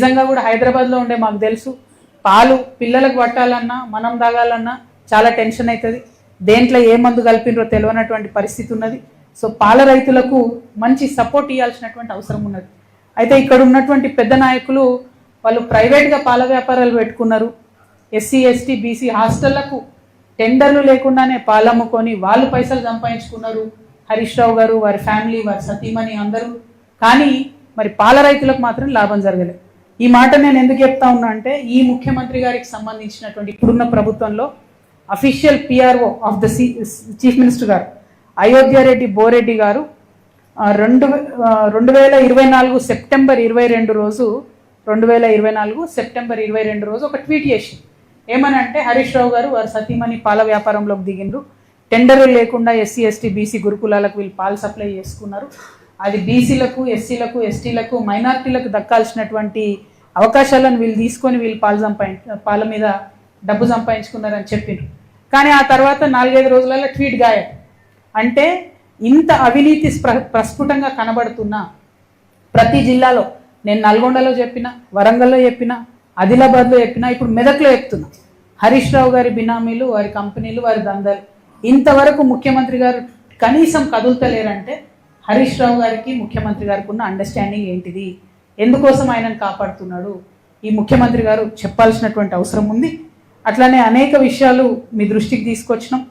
నిజంగా కూడా హైదరాబాద్లో ఉండే మాకు తెలుసు. పాలు పిల్లలకు పట్టాలన్నా మనం తాగాలన్నా చాలా టెన్షన్ అవుతుంది. దేంట్లో ఏ మందు కలిపినరో తెలియనటువంటి పరిస్థితి ఉన్నది. సో పాల రైతులకు మంచి సపోర్ట్ ఇవ్వాల్సినటువంటి అవసరం ఉన్నది. అయితే ఇక్కడ ఉన్నటువంటి పెద్ద నాయకులు వాళ్ళు ప్రైవేట్గా పాల వ్యాపారాలు పెట్టుకున్నారు. ఎస్సీ ఎస్టీ బీసీ హాస్టళ్ళకు టెండర్లు లేకుండానే పాలమ్ముకొని వాళ్ళు పైసలు సంపాదించుకున్నారు. హరీష్ రావు గారు వారి ఫ్యామిలీ వారి సతీమణి అందరూ. కానీ మరి పాల రైతులకు మాత్రం లాభం జరగలేదు. ఈ మాట నేను ఎందుకు చెప్తా ఉన్నా అంటే ఈ ముఖ్యమంత్రి గారికి సంబంధించినటువంటి ఇప్పుడున్న ప్రభుత్వంలో official PRO of the chief minister గారు అయోధ్యారెడ్డి బోరెడ్డి గారు రెండు రెండు వేల ఇరవై నాలుగు సెప్టెంబర్ ఇరవై రెండు రోజు రెండు వేల ఇరవై నాలుగు సెప్టెంబర్ ఇరవై రెండు రోజు ఒక ట్వీట్ చేసి ఏమనంటే హరీష్ రావు గారు వారి సతీమణి పాల వ్యాపారంలోకి దిగిండ్రు. టెండర్లు లేకుండా ఎస్సీ ఎస్టీ బీసీ గురుకులాలకు వీళ్ళు పాలు సప్లై చేసుకున్నారు. అది బీసీలకు ఎస్సీలకు ఎస్టీలకు మైనార్టీలకు దక్కాల్సినటువంటి అవకాశాలను వీళ్ళు తీసుకొని వీళ్ళు పాలు సంపాదించ పాల మీద డబ్బు సంపాదించుకున్నారని చెప్పిండ్రు. కానీ ఆ తర్వాత నాలుగైదు రోజులలో ట్వీట్ గాయం. అంటే ఇంత అవినీతి స్ప్ర- ప్రస్ఫుటంగా కనబడుతున్న ప్రతి జిల్లాలో నేను నల్గొండలో చెప్పిన వరంగల్లో చెప్పిన ఆదిలాబాద్లో చెప్పిన ఇప్పుడు మెదక్లో చెప్తున్నా. హరీష్ రావు గారి బినామీలు వారి కంపెనీలు వారి దందాలు. ఇంతవరకు ముఖ్యమంత్రి గారు కనీసం కదులుతలేరంటే హరీష్ రావు గారికి ముఖ్యమంత్రి గారికి ఉన్న అండర్స్టాండింగ్ ఏంటిది? ఎందుకోసం ఆయనను కాపాడుతున్నాడు? ఈ ముఖ్యమంత్రి గారు చెప్పాల్సినటువంటి అవసరం ఉంది. అట్లానే అనేక విషయాలు మీ దృష్టికి తీసుకొచ్చినాం.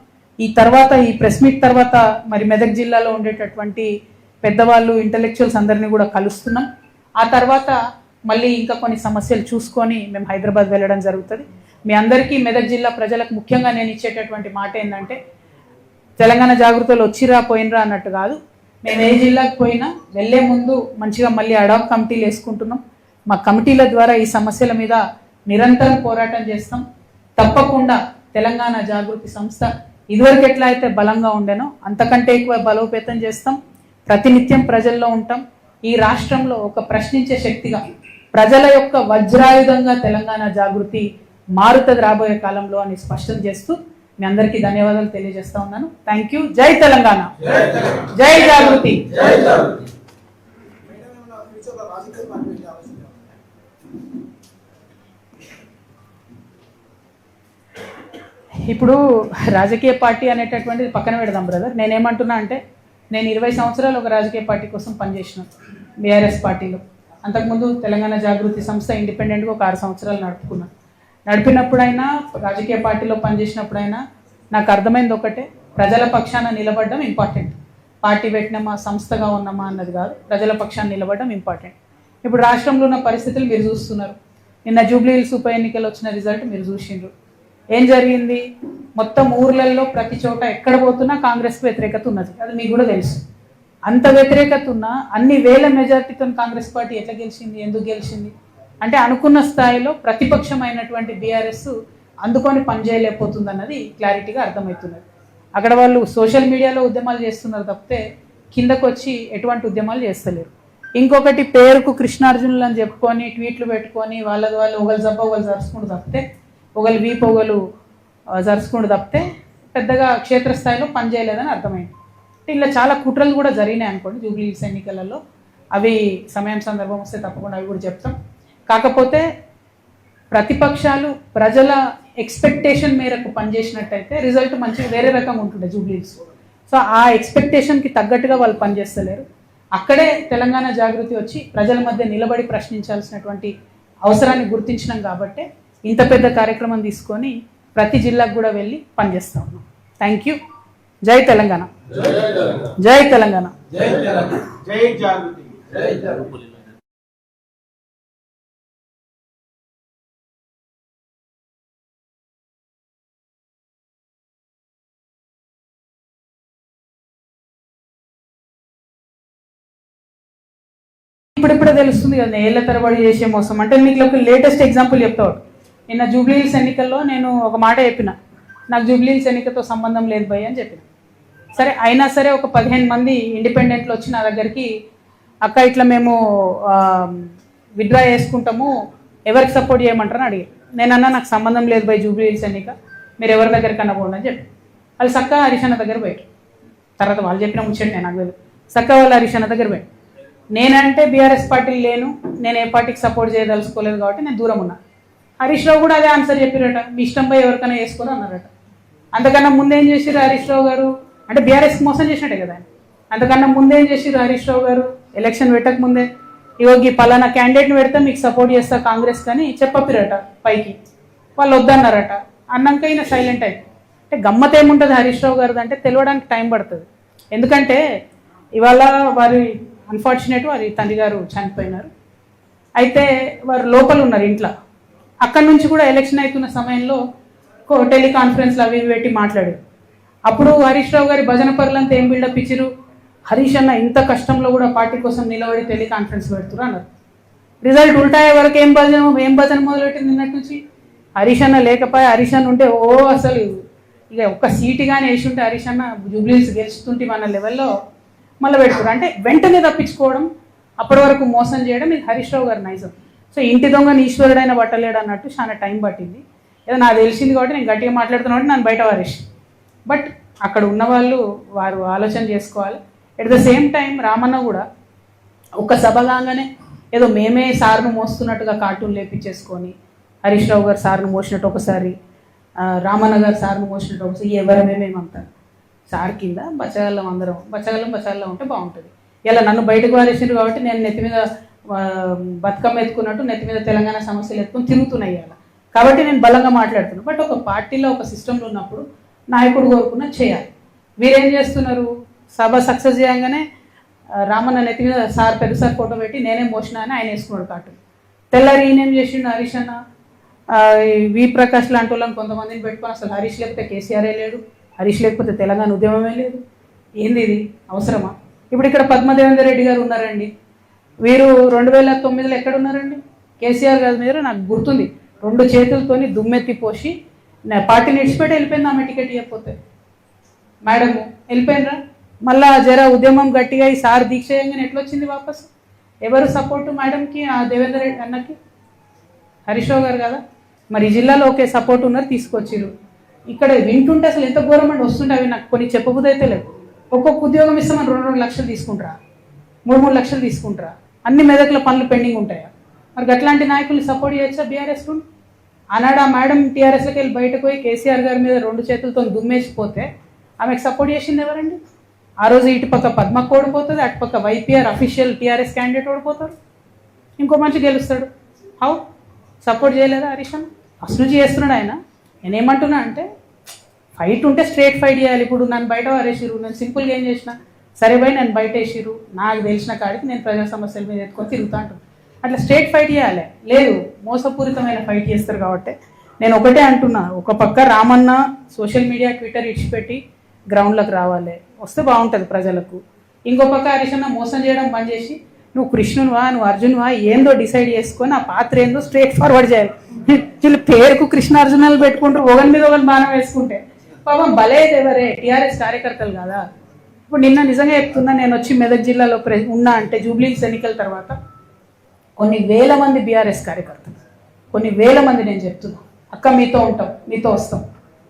ఈ తర్వాత ఈ ప్రెస్ మీట్ తర్వాత మరి మెదక్ జిల్లాలో ఉండేటటువంటి పెద్దవాళ్ళు ఇంటలెక్చువల్స్ అందరినీ కూడా కలుస్తున్నాం. ఆ తర్వాత మళ్ళీ ఇంకా కొన్ని సమస్యలు చూసుకొని మేము హైదరాబాద్ వెళ్ళడం జరుగుతుంది. మీ అందరికీ మెదక్ జిల్లా ప్రజలకు ముఖ్యంగా నేను ఇచ్చేటటువంటి మాట ఏంటంటే తెలంగాణ జాగ్రత్తలు వచ్చిరా పోయినరా అన్నట్టు కాదు. మేము ఏ జిల్లాకు పోయినా వెళ్ళే ముందు మంచిగా మళ్ళీ అడాప్ కమిటీలు వేసుకుంటున్నాం. మా కమిటీల ద్వారా ఈ సమస్యల మీద నిరంతరం పోరాటం చేస్తాం. తప్పకుండా తెలంగాణ జాగృతి సంస్థ ఇదివరకు ఎట్లా అయితే బలంగా ఉండేనో అంతకంటే ఎక్కువ బలోపేతం చేస్తాం. ప్రతినిత్యం ప్రజల్లో ఉంటాం. ఈ రాష్ట్రంలో ఒక ప్రశ్నించే శక్తిగా ప్రజల యొక్క వజ్రాయుధంగా తెలంగాణ జాగృతి మారుతుంది రాబోయే కాలంలో అని స్పష్టం చేస్తూ మీ అందరికీ ధన్యవాదాలు తెలియజేస్తా ఉన్నాను. థ్యాంక్ యూ జై తెలంగాణ. జై జాగృతి. ఇప్పుడు రాజకీయ పార్టీ అనేటటువంటిది పక్కన పెడదాం బ్రదర్ నేనేమంటున్నా అంటే నేను ఇరవై సంవత్సరాలు ఒక రాజకీయ పార్టీ కోసం పనిచేసిన బీఆర్ఎస్ పార్టీలో. అంతకుముందు తెలంగాణ జాగృతి సంస్థ ఇండిపెండెంట్గా ఒక ఆరు సంవత్సరాలు నడుపుకున్నాను నడిపినప్పుడైనా రాజకీయ పార్టీలో పనిచేసినప్పుడైనా నాకు అర్థమైంది ఒకటే ప్రజల పక్షాన నిలబడడం ఇంపార్టెంట్. పార్టీ పెట్టినమా సంస్థగా ఉన్నామా అన్నది కాదు ప్రజల పక్షాన నిలబడడం ఇంపార్టెంట్. ఇప్పుడు రాష్ట్రంలో ఉన్న పరిస్థితులు మీరు చూస్తున్నారు. నిన్న జూబ్లీ హిల్స్ ఉప ఎన్నికలు వచ్చిన రిజల్ట్ మీరు చూసిండ్రు. ఏం జరిగింది? మొత్తం ఊర్లలో ప్రతి చోట ఎక్కడ పోతున్నా కాంగ్రెస్కి వ్యతిరేకత ఉన్నది. అది మీకు కూడా తెలుసు. అంత వ్యతిరేకత ఉన్నా అన్ని వేల మెజార్టీతో కాంగ్రెస్ పార్టీ ఎట్లా గెలిచింది ఎందుకు గెలిచింది? అంటే అనుకున్న స్థాయిలో ప్రతిపక్షమైనటువంటి బీఆర్ఎస్ అందుకొని పనిచేయలేకపోతుంది అన్నది క్లారిటీగా అర్థమవుతున్నది. అక్కడ వాళ్ళు సోషల్ మీడియాలో ఉద్యమాలు చేస్తున్నారు తప్పితే కిందకు వచ్చి ఎటువంటి ఉద్యమాలు చేస్తలేరు. ఇంకొకటి పేరుకు కృష్ణార్జునులు అని చెప్పుకొని ట్వీట్లు పెట్టుకొని వాళ్ళది వాళ్ళు ఒకళ్ళు జబ్బ ఒకళ్ళు జరుచుకుంటూ తప్పితే ఒకళ్ళు వీపు ఒకళ్ళు జరుచుకుంటూ తప్పితే పెద్దగా క్షేత్రస్థాయిలో పనిచేయలేదని అర్థమైంది. అంటే ఇలా చాలా కుట్రలు కూడా జరిగినాయి అనుకోండి జూబ్లీ ఎన్నికలలో. అవి సమయం సందర్భం వస్తే తప్పకుండా అవి కూడా చెప్తాం. కాకపోతే ప్రతిపక్షాలు ప్రజల ఎక్స్పెక్టేషన్ మేరకు పనిచేసినట్టయితే రిజల్ట్ మంచిగా వేరే రకంగా ఉంటుండే జూబ్లీస్. సో ఆ ఎక్స్పెక్టేషన్కి తగ్గట్టుగా వాళ్ళు పనిచేస్తలేరు. అక్కడే తెలంగాణ జాగృతి వచ్చి ప్రజల మధ్య నిలబడి ప్రశ్నించాల్సినటువంటి అవసరాన్ని గుర్తించినాం కాబట్టి ఇంత పెద్ద కార్యక్రమం తీసుకొని ప్రతి జిల్లాకు కూడా వెళ్ళి పనిచేస్తా ఉన్నాం. థ్యాంక్ యూ జై తెలంగాణ. జై తెలంగాణ. జై జాగృతి. ఇప్పుడిప్పుడే తెలుస్తుంది కదా ఏళ్ళ తరబడి చేసే మోసం. అంటే మీకు ఒక లేటెస్ట్ ఎగ్జాంపుల్ చెప్తావు నిన్న జూబ్లీహిల్స్ ఎన్నికల్లో నేను ఒక మాట చెప్పిన. నాకు జూబ్లీహిల్స్ ఎన్నికతో సంబంధం లేదు భయ్ అని చెప్పిన. సరే అయినా సరే ఒక పదిహేను మంది ఇండిపెండెంట్లు వచ్చి నా దగ్గరికి అక్క ఇట్లా మేము విత్డ్రా చేసుకుంటాము ఎవరికి సపోర్ట్ చేయమంటారని అడిగారు. నేను అన్నా నాకు సంబంధం లేదు భయ్ జూబ్లీహిల్స్ ఎన్నిక మీరు ఎవరి దగ్గరికన్నా పోండి అని చెప్పి వాళ్ళు సక్క హరిషణ దగ్గర పోయారు తర్వాత వాళ్ళు చెప్పిన ముచ్చండి నేను నాకు తెలియదు సక్క వాళ్ళు హరిషణ దగ్గర పోయారు నేనంటే బీఆర్ఎస్ పార్టీ లేను నేను ఏ పార్టీకి సపోర్ట్ చేయదలుచుకోలేదు కాబట్టి నేను దూరం ఉన్నా. హరీష్ రావు కూడా అదే ఆన్సర్ చెప్పారట మీ ఇష్టంపై ఎవరికైనా వేసుకొని అన్నారట. అంతకన్నా ముందేం చేసిరు హరీష్ రావు గారు? అంటే బీఆర్ఎస్ మోసం చేసినట్టే కదా. అంతకన్నా ముందేం చేసిరు హరీష్ రావు గారు? ఎలక్షన్ పెట్టక ముందే. ఇగో ఈ పలానా క్యాండిడేట్ని పెడితే మీకు సపోర్ట్ చేస్తా కాంగ్రెస్ కానీ చెప్పపిరట పైకి. వాళ్ళు వద్దన్నారట. అన్నాక ఈయన సైలెంట్ అయింది అంటే గమ్మత్ ఏముంటుంది హరీష్ రావు గారిది అంటే తెలియడానికి టైం పడుతుంది. ఎందుకంటే ఇవాళ వారి అన్ఫార్చునేట్ వారి తండ్రి గారు చనిపోయినారు. అయితే వారు లోపల ఉన్నారు ఇంట్లో. అక్కడి నుంచి కూడా ఎలక్షన్ అవుతున్న సమయంలో కో- టెలికాన్ఫరెన్స్లు అవి పెట్టి మాట్లాడారు. అప్పుడు హరీష్ రావు గారి భజన పరులంతా ఏం బిల్డప్ ఇచ్చిరు హరీష్ అన్న ఇంత కష్టంలో కూడా పార్టీ కోసం నిలబడి టెలికాన్ఫరెన్స్ పెడుతురు అన్నారు. రిజల్ట్ ఉల్టాయే వరకు ఏం భజన ఏం భజన మొదలుపెట్టింది నిన్నటి నుంచి? హరీష్ అన్న లేకపోయా హరీష్ అన్న ఉంటే ఓ అసలు ఇక ఒక్క సీటు కానీ వేసి ఉంటే హరీష్ అన్న జూబ్లీస్ గెలుస్తుంటే మన లెవెల్లో మళ్ళీ పెడుతున్నారు అంటే వెంటనే తప్పించుకోవడం అప్పటి వరకు మోసం చేయడం ఇది హరీష్ రావు గారి నైజం. సో ఇంటి దొంగని ఈశ్వరుడైన పట్టలేడు అన్నట్టు చాలా టైం పట్టింది. ఏదో నాకు తెలిసింది కాబట్టి నేను గట్టిగా మాట్లాడుతున్నా కాబట్టి నన్ను బయట వారేసి. బట్ అక్కడ ఉన్న వాళ్ళు వారు ఆలోచన చేసుకోవాలి. At the same time Ramanna కూడా ఒక సభ కాగానే ఏదో మేమే సార్ను మోస్తున్నట్టుగా కార్టూన్ లేపించేసుకొని హరీష్ రావు గారు సార్ను మోసినట్టు ఒకసారి రామన్న గారు సార్ను మోసినట్టు ఒకసారి ఎవరమే చాడ సార్ కింద బచ్చగల్లం అందరం. బచ్చగల్లం బచ్చగల్లం ఉంటే బాగుంటుంది. ఇలా నన్ను బయటకు వారేసిండ్రు కాబట్టి నేను నెత్తి మీద బతుకమ్మ ఎత్తుకున్నట్టు నెత్తి మీద తెలంగాణ సమస్యలు ఎత్తుకుని తిరుగుతున్నాయి ఇవాళ. కాబట్టి నేను బలంగా మాట్లాడుతున్నాను బట్ ఒక పార్టీలో ఒక సిస్టంలో ఉన్నప్పుడు నాయకుడు కోరుకున్న చేయాలి. వీరేం చేస్తున్నారు? సభ సక్సెస్ చేయగానే రామన్న నెత్తి మీద సార్ పెద్ద సార్ ఫోటో పెట్టి నేనే మోసిన అని ఆయన వేసుకున్నాడు కాటు తెల్లారి ఈయనేం చేసిండు? హరీష్ అన్న? వి ప్రకాష్ లాంటి వాళ్ళని కొంతమందిని పెట్టుకొని అసలు హరీష్ లేకపోతే కేసీఆరే లేడు. హరీష్ లేకపోతే తెలంగాణ ఉద్యమమే లేదు. ఏంది ఇది? అవసరమా? ఇప్పుడు ఇక్కడ పద్మదేవేందర్ రెడ్డి గారు ఉన్నారండి. వీరు రెండు వేల తొమ్మిదిలో ఎక్కడ ఉన్నారండి కేసీఆర్ గారి మీద నాకు గుర్తుంది. రెండు చేతులతోని దుమ్మెత్తి పోసి నా పార్టీని ఇడిచిపెట్టి వెళ్ళిపోయింది ఆమె టికెట్ ఇవ్వకపోతే. మేడం వెళ్ళిపోయినరా? మళ్ళా జర ఉద్యమం గట్టిగా ఈ సార్ దీక్ష చేయగానే ఎట్లా వచ్చింది వాపస్? ఎవరు సపోర్టు మేడంకి ఆ దేవేందర్ రెడ్డి అన్నకి? హరీష్ రావు గారు కదా? మరి ఈ జిల్లాలో ఒకే సపోర్ట్ ఉన్నారు తీసుకొచ్చిరు ఇక్కడ వింటుంటే అసలు ఎంత ఘోరం అండి వస్తుంటే అవి నాకు కొన్ని చెప్పబుద్ధి అయితే లేదు ఒక్కొక్క ఉద్యోగం ఇస్తామని రెండు రెండు లక్షలు తీసుకుంటారా? మూడు మూడు లక్షలు తీసుకుంటారా? అన్ని మెదకుల పనులు పెండింగ్ ఉంటాయా? మరి అట్లాంటి నాయకుల్ని సపోర్ట్ చేయొచ్చా బీఆర్ఎస్ ఆనాడు ఆ మేడం టీఆర్ఎస్లోకి వెళ్ళి బయటకు పోయి కేసీఆర్ గారి మీద రెండు చేతులతో దుమ్మేసిపోతే ఆమెకు సపోర్ట్ చేసింది ఎవరండి? ఆ రోజు ఇటుపక్క పద్మకు ఓడిపోతుంది అటుపక్క వైపీఆర్ అఫీషియల్ టీఆర్ఎస్ క్యాండిడేట్ ఓడిపోతారు. ఇంకో మంచి గెలుస్తాడు. హౌ? సపోర్ట్ చేయలేదా హరీష్ అసలు చేస్తున్నాడు ఆయన? నేనేమంటున్నా అంటే ఫైట్ ఉంటే స్ట్రేట్ ఫైట్ చేయాలి. ఇప్పుడు నన్ను బయట వారేసిరు నేను సింపుల్గా ఏం చేసిన సరే పోయి నేను బయట వేసిరు నాకు తెలిసిన కాడికి నేను ప్రజా సమస్యల మీద ఎత్తుకొని తిరుగుతా అంటాను అట్లా స్ట్రేట్ ఫైట్ చేయాలి. లేదు మోసపూరితమైన ఫైట్ చేస్తారు కాబట్టి. నేను ఒకటే అంటున్నా ఒక పక్క రామన్న సోషల్ మీడియా ట్విట్టర్ ఇడిచిపెట్టి గ్రౌండ్లోకి రావాలి. వస్తే బాగుంటుంది ప్రజలకు. ఇంకో పక్క హరీష్ మోసం చేయడం బంద్ చేసి నువ్వు కృష్ణునివా నువ్వు అర్జునువా ఏందో డిసైడ్ చేసుకొని ఆ పాత్ర ఏందో స్ట్రేట్ ఫార్వర్డ్ చేయాలి. వీళ్ళు పేరుకు కృష్ణార్జునాలు పెట్టుకుంటారు ఒకరి మీద ఒకరి బాణం వేసుకుంటే. పాపం బలేదు ఎవరే టీఆర్ఎస్ కార్యకర్తలు కదా. ఇప్పుడు నిన్న నిజంగా చెప్తున్నా నేను వచ్చి మెదక్ జిల్లాలో ప్రె ఉన్నా అంటే జూబ్లీస్ ఎన్నికల తర్వాత కొన్ని వేల మంది బీఆర్ఎస్ కార్యకర్తలు కొన్ని వేల మంది నేను చెప్తున్నా. అక్క మీతో ఉంటాం మీతో వస్తాం.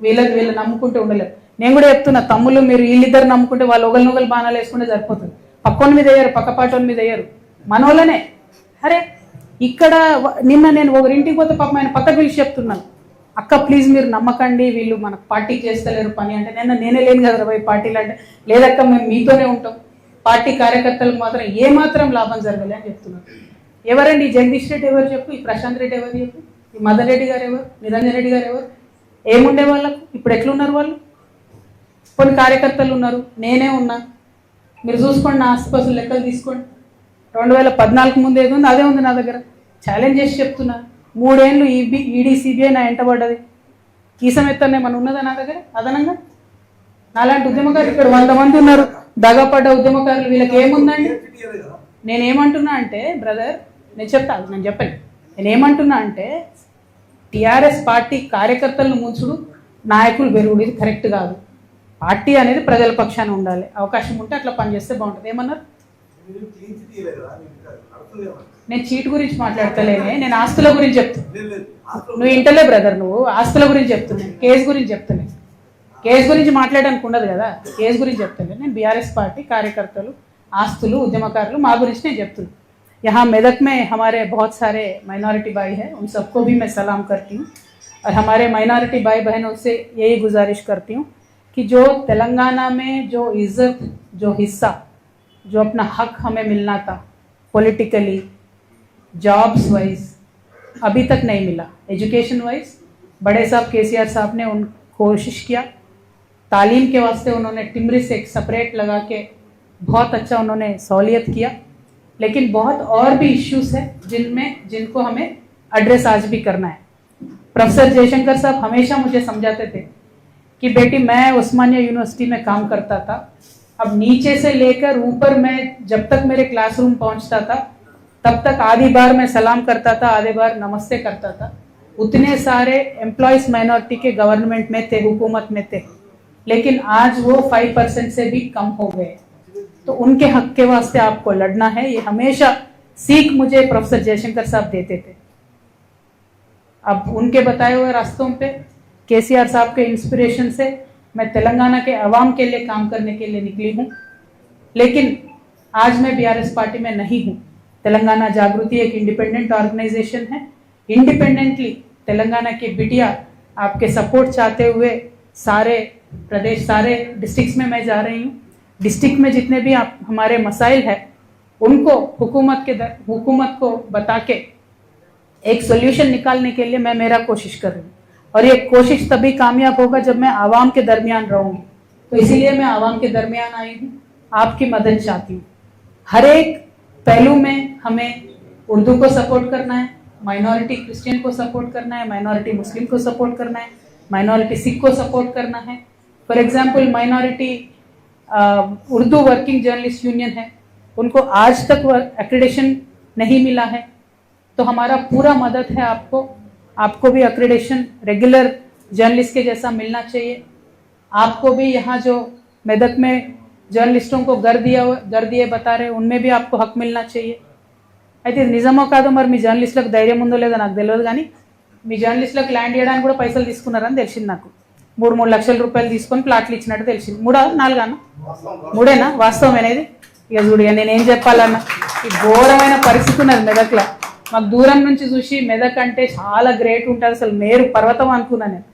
వీళ్ళకి వీళ్ళు నమ్ముకుంటే ఉండలేదు నేను కూడా చెప్తున్నా తమ్ముళ్ళు మీరు వీళ్ళిద్దరు నమ్ముకుంటే వాళ్ళు ఒకరినొకరు బాణాలు వేసుకుంటే సరిపోతుంది. పక్కోని మీద వేయరు పక్కపాటోని మీద వేయరు మనోళ్ళనే. అరే ఇక్కడ నిన్న నేను ఒకరింటికి పోతే పాపం ఆయన పక్క పిలిచి చెప్తున్నాను. అక్క ప్లీజ్ మీరు నమ్మకండి వీళ్ళు మన పార్టీకి చేస్తలేరు పని అంటే నిన్న నేనే లేను కదా పోయి పార్టీలు అంటే. లేదక్క మేము మీతోనే ఉంటాం. పార్టీ కార్యకర్తలకు మాత్రం ఏ మాత్రం లాభం జరగలే అని చెప్తున్నారు. ఎవరండి? ఈ జగదీష్ రెడ్డి ఎవరు చెప్పు? ఈ ప్రశాంత్ రెడ్డి ఎవరు చెప్పు? ఈ మదన్ రెడ్డి గారు ఎవరు? నిరంజన్ రెడ్డి గారు ఎవరు? ఏముండే వాళ్ళకు? ఇప్పుడు ఎట్లున్నారు వాళ్ళు? కొన్ని కార్యకర్తలు ఉన్నారు. నేనే ఉన్నా. మీరు చూసుకోండి నా ఆస్తిపాస్తులు లెక్కలు తీసుకోండి. రెండు వేల పద్నాలుగు ముందు ఏది ఉంది అదే ఉంది నా దగ్గర. ఛాలెంజ్ చేసి చెప్తున్నా. మూడేళ్ళు ఈబీ ఈడీ సిబిఐ నా ఎంటబడ్డది కీసం ఎత్తనే మన ఉన్నదా నా దగ్గర? అదనంగా? నాలాంటి ఉద్యమకారులు ఇక్కడ వంద మంది ఉన్నారు. దగపడ్డ ఉద్యమకారులు వీళ్ళకి ఏముందండి? నేనేమంటున్నా అంటే బ్రదర్ నేను చెప్తాను నేను చెప్పండి నేనేమంటున్నా అంటే టిఆర్ఎస్ పార్టీ కార్యకర్తలను ముంచుడు నాయకులు పెరుగుడు ఇది కరెక్ట్ కాదు. పార్టీ అనేది ప్రజల పక్షాన ఉండాలి అవకాశం ఉంటే అట్లా పనిచేస్తే బాగుంటుంది ఏమన్నారు మీరు క్లీన్ చిట్ ఇయ్యలేదు కదా మీకు ఇంకా అర్థం లేవా? నేను చీట్ గురించి మాట్లాడతలేనే నేను ఆస్తుల గురించి చెప్తున్నా లేదు లేదు ఆత్మ నువ్వు ఇంటలే బ్రదర్ నువ్వు ఆస్తుల గురించి చెప్తున్నాను కేసు గురించి చెప్తున్నాను కేసు గురించి మాట్లాడడానికి ఉండదు కదా కేసు గురించి చెప్తాను నేను బీఆర్ఎస్ పార్టీ కార్యకర్తలు ఆస్తులు ఉద్యమకారులు మా గురించి నేను చెప్తున్నాను यहाँ मेदक में हमारे बहुत सारे माइनॉरिटी भाई हैं उन सबको भी मैं सलाम करती हूँ और हमारे माइनॉरिटी भाई बहनों से यही गुजारिश करती हूँ कि जो तेलंगाना में जो इज़्ज़त, जो हिस्सा, जो अपना हक हमें मिलना था पॉलिटिकली जॉब्स वाइज अभी तक नहीं मिला। एजुकेशन वाइज बड़े साहब के सी आर साहब ने उन, कोशिश किया। तालीम के वास्ते उन्होंने टिमरी से एक सेपरेट लगा के बहुत अच्छा उन्होंने सहूलियत किया। लेकिन बहुत और भी इश्यूज़ है जिनमें, जिनको हमें एड्रेस आज भी करना है। प्रोफेसर जयशंकर साहब हमेशा मुझे समझाते थे कि बेटी, मैं उस्मानिया यूनिवर्सिटी में काम करता था। अब नीचे से लेकर ऊपर मैं जब तक मेरे क्लासरूम पहुँचता था, तब तक आधी बार मैं सलाम करता था, आधे बार नमस्ते करता था। उतने सारे एम्प्लॉयज़ माइनॉरिटी के गवर्नमेंट में थे, हुकूमत में थे। लेकिन आज वो फाइव परसेंट से भी कम हो गए। तो उनके हक के वास्ते आपको लड़ना है। ये हमेशा सीख मुझे प्रोफेसर जयशंकर साहब देते थे। अब उनके बताए हुए रास्तों पे केसीआर साहब के इंस्पिरेशन से मैं तेलंगाना के अवाम के लिए काम करने के लिए निकली हूँ। लेकिन आज मैं बीआरएस पार्टी में नहीं हूँ। तेलंगाना जागृति एक इंडिपेंडेंट ऑर्गेनाइजेशन है। इंडिपेंडेंटली तेलंगाना की बिटिया आपके सपोर्ट चाहते हुए सारे प्रदेश, सारे डिस्ट्रिक्ट्स में मैं जा रही हूँ। डिस्ट्रिक्ट में जितने भी आप, हमारे मसाइल है, उनको हुकूमत के हुकूमत को बता के एक सोल्यूशन निकालने के लिए मैं मेरा कोशिश कर रही हूँ। और ये कोशिश तभी कामयाब होगा जब मैं आवाम के दरमियान रहूँगी तो इसीलिए मैं आवाम के दरमियान आई हूँ, आपकी मदद चाहती हूँ। हर एक पहलू में हमें उर्दू को सपोर्ट करना है, माइनॉरिटी क्रिश्चियन को सपोर्ट करना है, माइनॉरिटी मुस्लिम को सपोर्ट करना है, माइनॉरिटी सिख को सपोर्ट करना है। For example minority Urdu working journalist union है। उनको आज तक एक्रेडिशन नहीं मिला है। तो हमारा पूरा मदद है आपको। आपको भी अक्रेडेशन रेगुलर जर्नलिस्ट के जैसा मिलना चाहिए आपको भी यहाँ जो मेदक में जर्नलिस्टों को घर दिया हुआ- घर दिए बता रहे उनमें भी आपको हक मिलना चाहिए అయితే ఇది నిజమో కాదో మరి మీ జర్నలిస్టులకు ధైర్యం ఉందో లేదో నాకు తెలియదు కానీ మీ జర్నలిస్టులకు ల్యాండ్ చేయడానికి కూడా పైసలు తీసుకున్నారని తెలిసింది నాకు మూడు మూడు లక్షల రూపాయలు తీసుకొని ప్లాట్లు ఇచ్చినట్టు తెలిసింది మూడా నాలుగానా మూడేనా వాస్తవం అనేది ఇక చూడు ఇక నేను ఏం చెప్పాలన్నా ఈ ఘోరమైన పరిస్థితి ఉన్నది మెదక్లో మాకు దూరం నుంచి చూసి మెదక్ అంటే చాలా గ్రేట్ ఉంటుంది. అసలు మేరు పర్వతం అనుకున్నా నేను.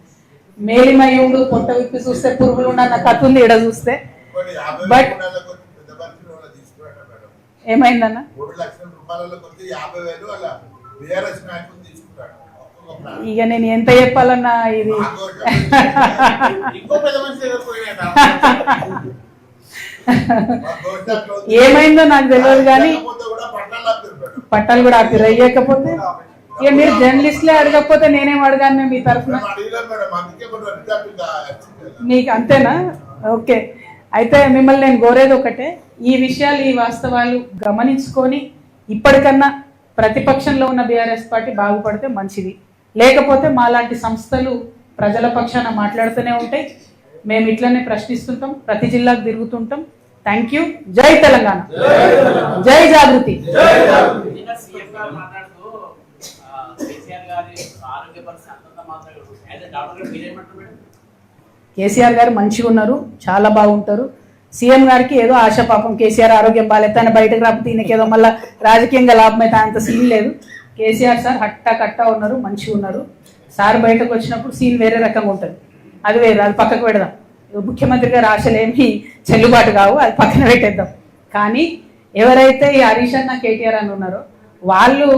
మేలిమయ్యుడు పొట్ట విప్పి చూస్తే పురుగులు ఉన్న కథ ఉంది ఈడ చూస్తే. మేడం. ఏమైందన్న. ఇక నేను ఎంత చెప్పాలన్నా ఇది. ఏమైందో నాకు తెలియదు కానీ లేకపోతే కూడా పట్టాలు ఆపారు మేడం. పట్టాలు కూడా ఆపి రయ్యకపోతే ఇక మీరు జర్నలిస్ట్లే అడగకపోతే నేనేం అడగాను మీ తరఫున. మీకు అంతేనా? ఓకే. అయితే మిమ్మల్ని నేను కోరేది ఒకటే ఈ విషయాలు ఈ వాస్తవాలు గమనించుకొని ఇప్పటికన్నా ప్రతిపక్షంలో ఉన్న బీఆర్ఎస్ పార్టీ బాగుపడితే మంచిది. లేకపోతే మాలాంటి సంస్థలు ప్రజల పక్షాన మాట్లాడుతూనే ఉంటాయి. మేము ఇట్లనే ప్రశ్నిస్తుంటాం ప్రతి జిల్లాకు తిరుగుతుంటాం. Thank you. జై తెలంగాణ. జై జాగృతి. కేసీఆర్ గారు కేసీఆర్ గారు మంచిగా ఉన్నారు చాలా బాగుంటారు. సీఎం గారికి ఏదో ఆశ పాపం. కేసీఆర్ ఆరోగ్యం బాగాలేదు ఆయన బయటకు రాకపోతే ఈయనకి ఏదో మళ్ళీ రాజకీయంగా లాభం అయితే అంత సీన్ లేదు. కేసీఆర్ సార్ హట్టా కట్టా ఉన్నారు మంచిగా ఉన్నారు. సార్ బయటకు వచ్చినప్పుడు సీన్ వేరే రకంగా ఉంటుంది. అది వేరు అది పక్కకు పెడదాం. ముఖ్యమంత్రి గారు చెల్లుబాటు కావు అది పక్కన పెట్టేద్దాం. కానీ ఎవరైతే ఈ హరీష్ అన్న కేటీఆర్ అని ఉన్నారో వాళ్ళు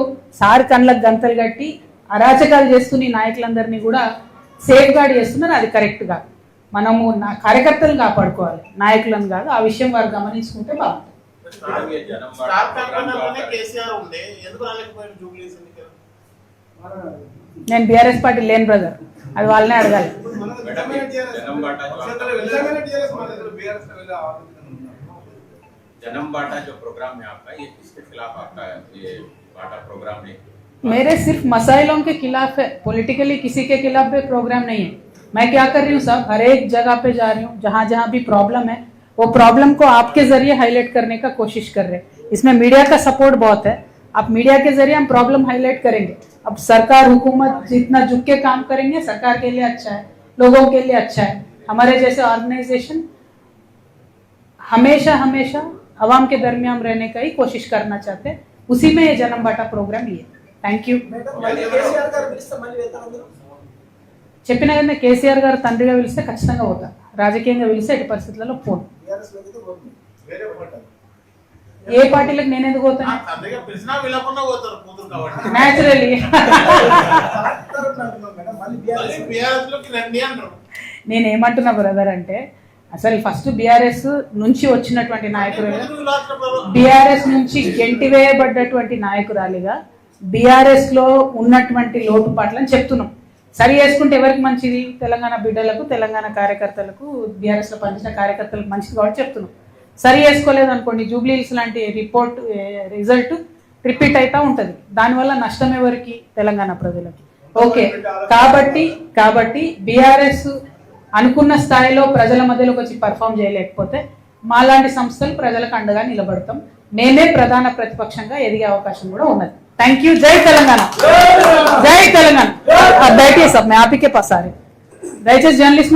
సార్ కళ్ళకు గంతలు కట్టి అరాచకాలు చేస్తున్న నాయకులందరినీ కూడా సేఫ్ గార్డ్ చేస్తున్నారు అది కరెక్ట్ కాదు. మనము నా కార్యకర్తలు కాపాడుకోవాలి నాయకులను కాదు ఆ విషయం వారు గమనించుకుంటే బాగుంటుంది. కేసీఆర్ ఉండే ఎందుకు రాలేకపోయాడు నేను బీఆర్ఎస్ పార్టీ లేని బ్రదర్ అది వాళ్ళనే అడగాలి जन्म बांटा जो प्रोग्राम है आपका ये किसके खिलाफ आपका ये बांटा प्रोग्राम है मेरे सिर्फ मसाइलों के खिलाफ है पॉलिटिकली किसी के खिलाफ भी प्रोग्राम नहीं है मैं क्या कर रही हूँ साहब हर एक जगह पे जा रही हूँ जहाँ जहाँ भी प्रॉब्लम है वो प्रॉब्लम को आपके जरिए हाईलाइट करने का कोशिश कर रहे हैं इसमें मीडिया का सपोर्ट बहुत है आप मीडिया के जरिए हम प्रॉब्लम हाईलाइट करेंगे अब सरकार हुकूमत जितना झुक के काम करेंगे सरकार के लिए अच्छा है लोगों के लिए अच्छा है हमारे जैसे ऑर्गेनाइजेशन हमेशा हमेशा अवाम के दरमियान रहने का ही कोशिश करना चाहते हैं उसी में ये जन्म बाटा प्रोग्राम लिए थैंक यू మేడం మళ్ళీ కేసీఆర్ గారు పిలిస్తే మళ్ళీ వెళ్తాం అందరూ చెప్పిన కదా కేసీఆర్ గారు తండ్రిగా పిలిస్తే ఖచ్చితంగా పోతా రాజకీయంగా పిలిస్తే ఎట్టి పరిస్థితులలో పోను ఏ పార్టీలకు నేను ఎందుకు పోతాను? న్యాచురల్లీ నేను ఏమంటున్నా బ్రదర్ అంటే అసలు ఫస్ట్ బీఆర్ఎస్ నుంచి వచ్చినటువంటి రాష్ట్ర బీఆర్ఎస్ నుంచి గెంటివేయబడ్డటువంటి నాయకురాలిగా బీఆర్ఎస్లో ఉన్నటువంటి లోటుపాట్లను చెప్తున్నాం. సరి చేసుకుంటే ఎవరికి మంచిది? తెలంగాణ బిడ్డలకు తెలంగాణ కార్యకర్తలకు బీఆర్ఎస్లో పనిచేసిన కార్యకర్తలకు మంచిది కాబట్టి చెప్తున్నాం. సరి చేసుకోలేదు అనుకోండి జూబ్లీహిల్స్ లాంటి రిపోర్ట్ రిజల్ట్ రిపీట్ అవుతా ఉంటది. దానివల్ల నష్టం ఎవరికి? తెలంగాణ ప్రజలకి. ఓకే. కాబట్టి కాబట్టి బీఆర్ఎస్ అనుకున్న స్థాయిలో ప్రజల మధ్యలోకి వచ్చి పర్ఫామ్ చేయలేకపోతే మాలాంటి సంస్థలు ప్రజలకు అండగా నిలబడతాం. మేమే ప్రధాన ప్రతిపక్షంగా ఎదిగే అవకాశం కూడా ఉన్నది. థ్యాంక్ యూ జై తెలంగాణ. జై తెలంగాణ. దయచేసి రहे దయచేసి జర్నలిస్ట్